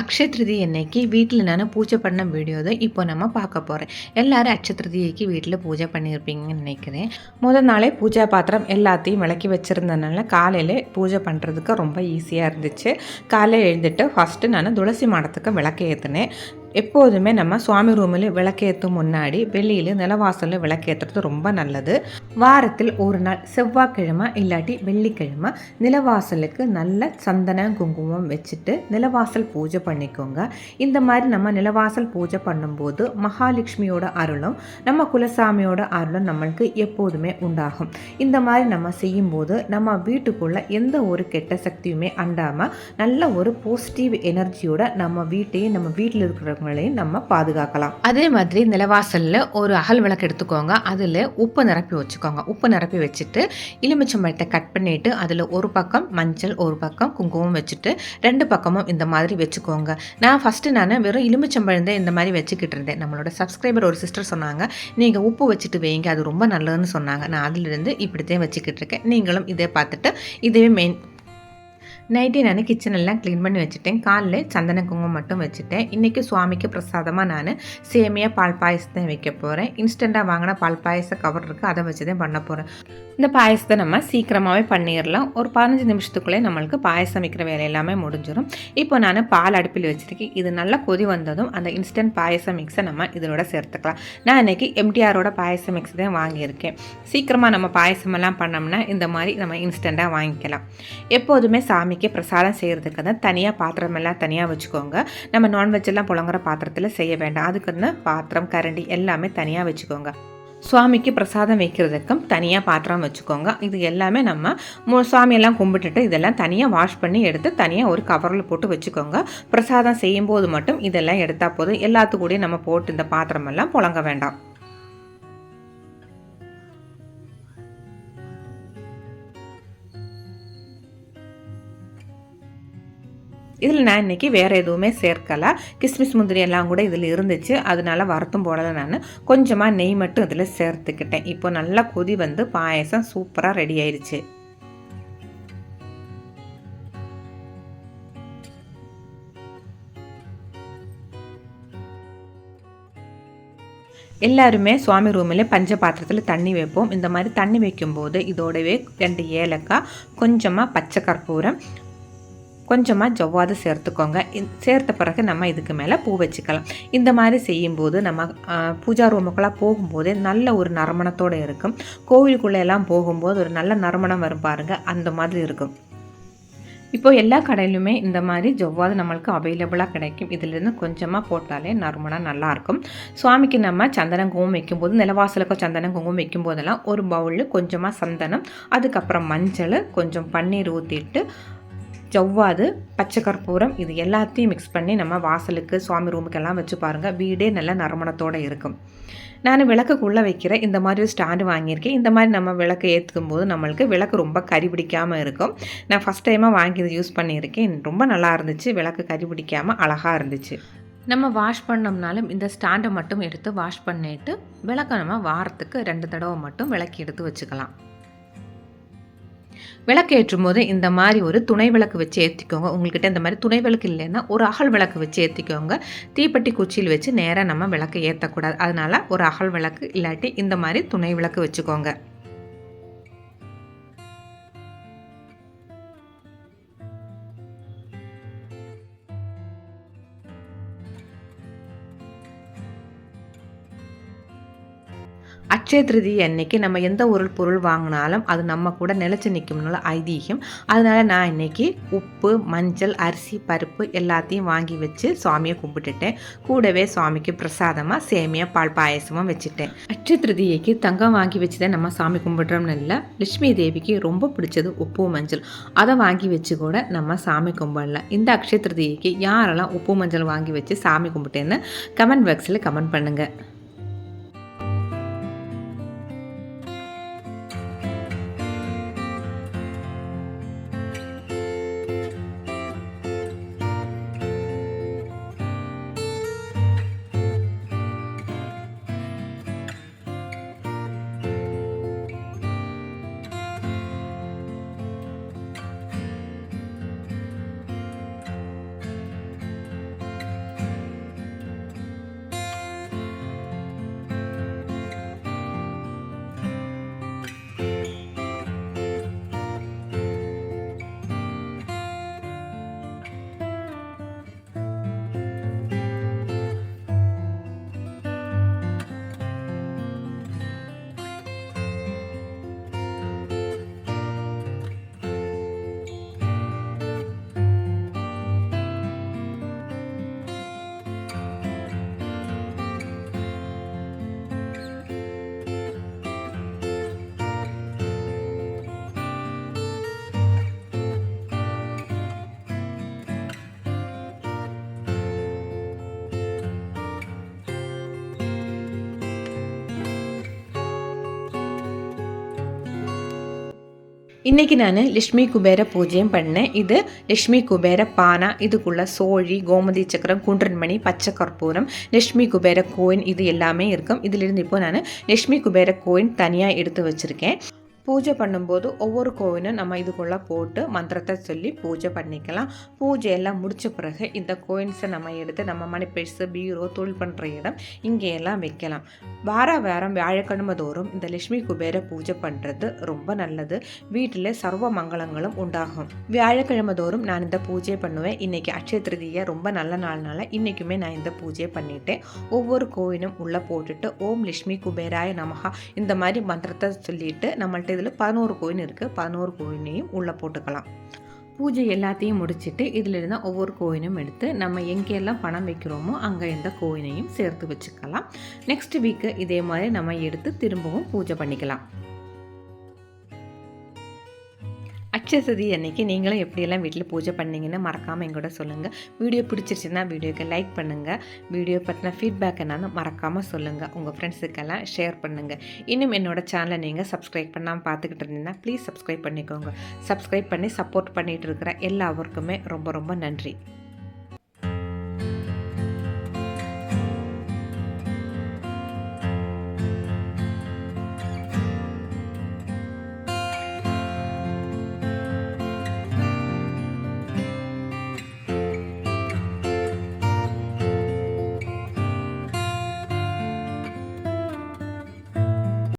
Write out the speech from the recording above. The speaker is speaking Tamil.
அக்ஷய திருதி அன்னைக்கு வீட்டில் நான் பூஜை பண்ண வீடியோ தான் இப்போ நம்ம பார்க்க போகிறேன் எல்லாரும் அக்ஷய திருதியைக்கு வீட்டில் பூஜை பண்ணியிருப்பீங்கன்னு நினைக்கிறேன். முதல் நாளே பூஜா பாத்திரம் எல்லாத்தையும் விளக்கி வச்சுருந்தனால காலையில் பூஜை பண்ணுறதுக்கு ரொம்ப ஈஸியாக இருந்துச்சு. காலையில் எழுந்துட்டு ஃபஸ்ட்டு நான் துளசி மாடத்துக்கு விளக்கு ஏற்றினேன் எப்போதுமே நம்ம சுவாமி ரூமில் விளக்கேற்றும் முன்னாடி வெளியில் நிலவாசலில் விளக்கேற்றுறது ரொம்ப நல்லது. வாரத்தில் ஒரு நாள் செவ்வாய்க்கிழமை இல்லாட்டி வெள்ளிக்கிழமை நிலவாசலுக்கு நல்ல சந்தன குங்குமம் வச்சுட்டு நிலவாசல் பூஜை பண்ணிக்கோங்க. இந்த மாதிரி நம்ம நிலவாசல் பூஜை பண்ணும்போது மகாலட்சுமியோட அருளும் நம்ம குலசாமியோட அருளும் நம்மளுக்கு எப்போதுமே உண்டாகும். இந்த மாதிரி நம்ம செய்யும்போது நம்ம வீட்டுக்குள்ளே எந்த ஒரு கெட்ட சக்தியுமே அண்டாமல் நல்ல ஒரு பாசிட்டிவ் எனர்ஜியோட நம்ம வீட்டையும் நம்ம வீட்டில் இருக்கிற விளக்குகளையும் நம்ம பாதுகாக்கலாம். அதே மாதிரி நிலவாசலில் ஒரு அகல் விளக்கு எடுத்துக்கோங்க. அதில் உப்பு நிரப்பி வச்சுக்கோங்க. உப்பு நிரப்பி வச்சுட்டு எலுமிச்சம்பழத்தை கட் பண்ணிட்டு அதில் ஒரு பக்கம் மஞ்சள் ஒரு பக்கம் குங்குமம் வச்சுட்டு ரெண்டு பக்கமும் இந்த மாதிரி வச்சுக்கோங்க. நான் ஃபஸ்ட்டு நான் வெறும் எலுமிச்சம்பழம் தான் இந்த மாதிரி வச்சுக்கிட்டு இருந்தேன். நம்மளோட சப்ஸ்கிரைபர் ஒரு சிஸ்டர் சொன்னாங்க நீங்கள் உப்பு வச்சுட்டு வைங்க அது ரொம்ப நல்லதுன்னு சொன்னாங்க. நான் அதிலிருந்து இப்படி தான் வச்சுக்கிட்டு இருக்கேன். நீங்களும் இதே பார்த்துட்டு இதுவே மெயின் நைட்டு நான் கிச்சன் எல்லாம் க்ளீன் பண்ணி வச்சுட்டேன். காலைல சந்தன குங்குமம் மட்டும் வச்சுட்டேன். இன்றைக்கி சுவாமிக்கு பிரசாதமாக நான் சேமியா பால் பாயசத்தை வைக்க போகிறேன் இன்ஸ்டண்ட்டாக வாங்கின பால் பாயச கவர் இருக்குது அதை வச்சு தான் பண்ண போகிறேன் இந்த பாயசத்தை நம்ம சீக்கிரமாகவே பண்ணிடலாம். ஒரு பதினஞ்சு நிமிஷத்துக்குள்ளே நம்மளுக்கு பாயசம் வைக்கிற வேலை எல்லாமே முடிஞ்சிடும் இப்போ நான் பால் அடுப்பில் வச்சுருக்கேன். இது நல்லா கொதி வந்ததும் அந்த இன்ஸ்டன்ட் பாயசம் மிக்ஸை நம்ம இதனோட சேர்த்துக்கலாம். நான் இன்றைக்கி எம்டிஆரோட பாயசம் மிக்ஸ் தான் வாங்கியிருக்கேன். சீக்கிரமாக நம்ம பாயசமெல்லாம் பண்ணோம்னா இந்த மாதிரி நம்ம இன்ஸ்டண்ட்டாக வாங்கிக்கலாம். எப்போதுமே சாமி சாமிக்கு பிரசாதம் செய்கிறதுக்கு தான் தனியாக பாத்திரம் எல்லாம் தனியாக வச்சுக்கோங்க. நம்ம நான்வெஜ்ஜெல்லாம் புழங்குற பாத்திரத்தில் செய்ய வேண்டாம். அதுக்குன்னு பாத்திரம் கரண்டி எல்லாமே தனியாக வச்சுக்கோங்க. சுவாமிக்கு பிரசாதம் வைக்கிறதுக்கும் தனியாக பாத்திரம் வச்சுக்கோங்க. இது எல்லாமே நம்ம மு- சுவாமியெல்லாம் கும்பிட்டுட்டு இதெல்லாம் தனியாக வாஷ் பண்ணி எடுத்து தனியாக ஒரு கவரில் போட்டு வச்சுக்கோங்க. பிரசாதம் செய்யும்போது மட்டும் இதெல்லாம் எடுத்தால் போதும். எல்லாத்துக்கூடையும் நம்ம போட்டு இந்த பாத்திரமெல்லாம் புழங்க வேண்டாம். இதில் நான் இன்றைக்கி வேறு எதுவுமே சேர்க்கலை. கிஸ்மிஸ் முந்திரி எல்லாம் கூட இதில் இருந்துச்சு. அதனால வரத்தும் போடலை நான். கொஞ்சமாக நெய் மட்டும் இதில் சேர்த்துக்கிட்டேன். இப்போ நல்லா கொதி வந்து பாயசம் சூப்பராக ரெடி ஆயிடுச்சு. எல்லாருமே சுவாமி ரூமில் பஞ்ச பாத்திரத்தில் தண்ணி வைப்போம். இந்த மாதிரி தண்ணி வைக்கும்போது இதோடவே ரெண்டு ஏலக்காய் கொஞ்சமாக பச்சை கற்பூரம் கொஞ்சமாக ஜவ்வாது சேர்த்துக்கோங்க. சேர்த்த பிறகு நம்ம இதுக்கு மேலே பூ வச்சுக்கலாம். இந்த மாதிரி செய்யும்போது நம்ம பூஜா ரூமுக்கெல்லாம் போகும்போதே நல்ல ஒரு நறுமணத்தோடு இருக்கும். கோவிலுக்குள்ளே எல்லாம் போகும்போது ஒரு நல்ல நறுமணம் வரும் பாருங்கள் அந்த மாதிரி இருக்கும். இப்போ எல்லா கடையிலுமே இந்த மாதிரி ஜவ்வாது நம்மளுக்கு அவைலபிளாக கிடைக்கும். இதிலேருந்து கொஞ்சமாக போட்டாலே நறுமணம் நல்லாயிருக்கும் சுவாமிக்கு நம்ம சந்தனம் குங்குமம் வைக்கும்போது நிலவாசலுக்கு சந்தனம் குங்குமம் வைக்கும்போதெல்லாம் ஒரு பவுலில் கொஞ்சமாக சந்தனம் அதுக்கப்புறம் மஞ்சள் கொஞ்சம் பன்னீர் ஊற்றிட்டு ஜவ்வாது பச்சை கற்பூரம் இது எல்லாத்தையும் மிக்ஸ் பண்ணி நம்ம வாசலுக்கு சுவாமி ரூமுக்கெல்லாம் வச்சு பாருங்கள் வீடே நல்ல நறுமணத்தோடு இருக்கும். நான் விளக்குக்குள்ளே வைக்கிற இந்த மாதிரி ஒரு ஸ்டாண்டு வாங்கியிருக்கேன். இந்த மாதிரி நம்ம விளக்கு ஏற்றுக்கும் போது நம்மளுக்கு விளக்கு ரொம்ப கரி பிடிக்காமல் இருக்கும். நான் ஃபஸ்ட் டைமாக வாங்கி இது யூஸ் பண்ணியிருக்கேன். ரொம்ப நல்லா இருந்துச்சு. விளக்கு கரி பிடிக்காமல் அழகாக இருந்துச்சு. நம்ம வாஷ் பண்ணோம்னாலும் இந்த ஸ்டாண்டை மட்டும் எடுத்து வாஷ் பண்ணிட்டு விளக்கை நம்ம வாரத்துக்கு ரெண்டு தடவை மட்டும் விளக்கி எடுத்து வச்சுக்கலாம். விளக்கு ஏற்றும் போது இந்த மாதிரி ஒரு துணை விளக்கு வச்சு ஏற்றிக்கோங்க உங்கள்கிட்ட இந்த மாதிரி துணை விளக்கு இல்லைன்னா ஒரு அகல் விளக்கு வச்சு ஏற்றிக்கோங்க தீப்பெட்டி குச்சியில் வச்சு நேராக நம்ம விளக்கு ஏற்றக்கூடாது அதனால ஒரு அகல் விளக்கு இல்லாட்டி இந்த மாதிரி துணை விளக்கு வச்சுக்கோங்க. அச்சய திருதி அன்னைக்கு நம்ம எந்த ஒரு பொருள் வாங்கினாலும் அது நம்ம கூட நிலச்சி நிற்கும்னால ஐதீகம். அதனால நான் இன்னைக்கு உப்பு மஞ்சள் அரிசி பருப்பு எல்லாத்தையும் வாங்கி வச்சு சுவாமியை கும்பிட்டுட்டேன். கூடவே சுவாமிக்கு பிரசாதமாக சேமியா பால் பாயசமும் வச்சுட்டேன். அச்சய திருதியைக்கு தங்கம் வாங்கி வச்சு தான் நம்ம சாமி கும்பிட்றோம்னு இல்லை. லட்சுமி தேவிக்கு ரொம்ப பிடிச்சது உப்பு மஞ்சள். அதை வாங்கி வச்சு கூட நம்ம சாமி கும்பிடலாம் இந்த அக்ஷய திருதியைக்கு யாரெல்லாம் உப்பு மஞ்சள் வாங்கி வச்சு சாமி கும்பிட்டேன்னு கமெண்ட் பாக்ஸில் கமெண்ட் பண்ணுங்கள் இன்றைக்கி நான் லக்ஷ்மி குபேர பூஜையும் பண்ணேன். இது லக்ஷ்மி குபேர பானா இதுக்குள்ள சோழி கோமதி சக்கரம் குன்றன்மணி பச்சை கற்பூரம் லக்ஷ்மி குபேர கோயின் இது எல்லாமே இருக்கும். இதிலிருந்து இப்போ நான் லக்ஷ்மி குபேர கோயின் தனியாக எடுத்து வச்சுருக்கேன். பூஜை பண்ணும்போது ஒவ்வொரு கோவிலும் நம்ம இதுக்குள்ளே போட்டு மந்திரத்தை சொல்லி பூஜை பண்ணிக்கலாம். பூஜை எல்லாம் முடித்த பிறகு இந்த கோயின்ஸை நம்ம எடுத்து நம்ம மணி பெருசு பீரோ தொழில் பண்ணுற இடம் இங்கேயெல்லாம் வைக்கலாம். வார வாரம் வியாழக்கிழமை தோறும் இந்த லட்சுமி குபேர பூஜை பண்ணுறது ரொம்ப நல்லது. வீட்டில் சர்வ மங்களங்களும் உண்டாகும். வியாழக்கிழமை தோறும் நான் இந்த பூஜை பண்ணுவேன். இன்றைக்கி அட்சய திருதியை ரொம்ப நல்ல நாள்னால இன்றைக்குமே நான் இந்த பூஜையை பண்ணிட்டேன். ஒவ்வொரு கோயிலும் உள்ளே போட்டுட்டு ஓம் லட்சுமி குபேராய நமகா இந்த மாதிரி மந்திரத்தை சொல்லிட்டு நம்மள்ட்ட இதில் பதினோரு கோயின் இருக்குது பதினோரு கோயினையும் உள்ளே போட்டுக்கலாம். பூஜை எல்லாத்தையும் முடிச்சுட்டு இதில் இருந்தால் ஒவ்வொரு கோயினும் எடுத்து நம்ம எங்கெல்லாம் பணம் வைக்கிறோமோ அங்கே எந்த கோயினையும் சேர்த்து வச்சுக்கலாம். நெக்ஸ்ட் வீக்கு இதே மாதிரி நம்ம எடுத்து திரும்பவும் பூஜை பண்ணிக்கலாம். அச்சசதி அன்னைக்கு நீங்களும் எப்படியெல்லாம் வீட்டில் பூஜை பண்ணீங்கன்னு மறக்காமல் எங்கூட சொல்லுங்கள் வீடியோ பிடிச்சிருச்சுன்னா வீடியோக்கு லைக் பண்ணுங்கள் வீடியோ பற்றின ஃபீட்பேக் என்னன்னு மறக்காமல் சொல்லுங்கள் உங்கள் ஃப்ரெண்ட்ஸுக்கெல்லாம் ஷேர் பண்ணுங்கள் இன்னும் என்னோடய சேனலை நீங்கள் சப்ஸ்கிரைப் பண்ணாமல் பார்த்துக்கிட்டு இருந்தீங்கன்னா ப்ளீஸ் சப்ஸ்கிரைப் பண்ணிக்கோங்க. சப்ஸ்கிரைப் பண்ணி சப்போர்ட் பண்ணிகிட்டு இருக்கிற எல்லாருக்குமே ரொம்ப ரொம்ப நன்றி.